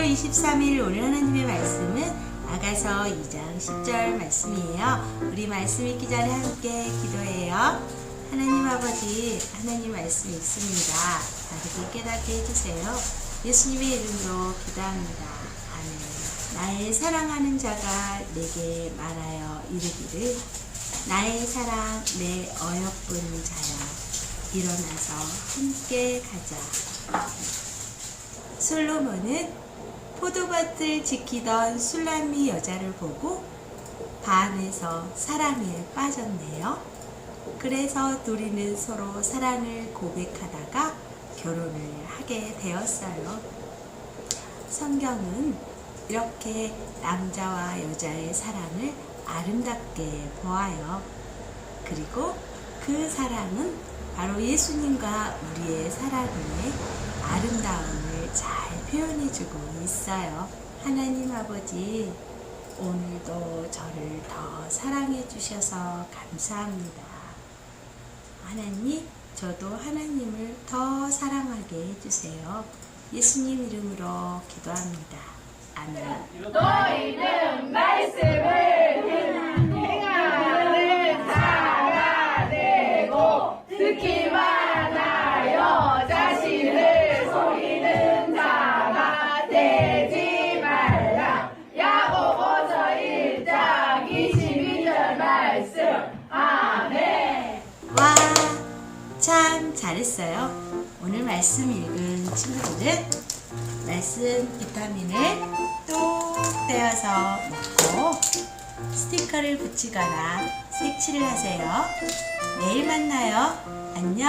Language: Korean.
4월 23일 오늘 하나님의 말씀은 아가서 2장 10절 말씀이에요. 우리 말씀 읽기 전에 함께 기도해요. 하나님 아버지, 하나님 말씀 읽습니다. 다르게 깨닫게 해주세요. 예수님의 이름으로 기도합니다. 아멘. 나의 사랑하는 자가 내게 말하여 이르기를 나의 사랑 내 어여쁜 자여 일어나서 함께 가자. 솔로몬은 포도밭을 지키던 술람미 여자를 보고 반해서 사랑에 빠졌네요. 그래서 둘이는 서로 사랑을 고백하다가 결혼을 하게 되었어요. 성경은 이렇게 남자와 여자의 사랑을 아름답게 보아요. 그리고 그 사랑은 바로 예수님과 우리의 사랑의 아름다움을 잘 표현해주고 있어요. 하나님 아버지, 오늘도 저를 더 사랑해 주셔서 감사합니다. 하나님, 저도 하나님을 더 사랑하게 해주세요. 예수님 이름으로 기도합니다. 아멘. 잘했어요. 오늘 말씀 읽은 친구들은 말씀 비타민을 뚝 떼어서 먹고 스티커를 붙이거나 색칠을 하세요. 내일 만나요. 안녕.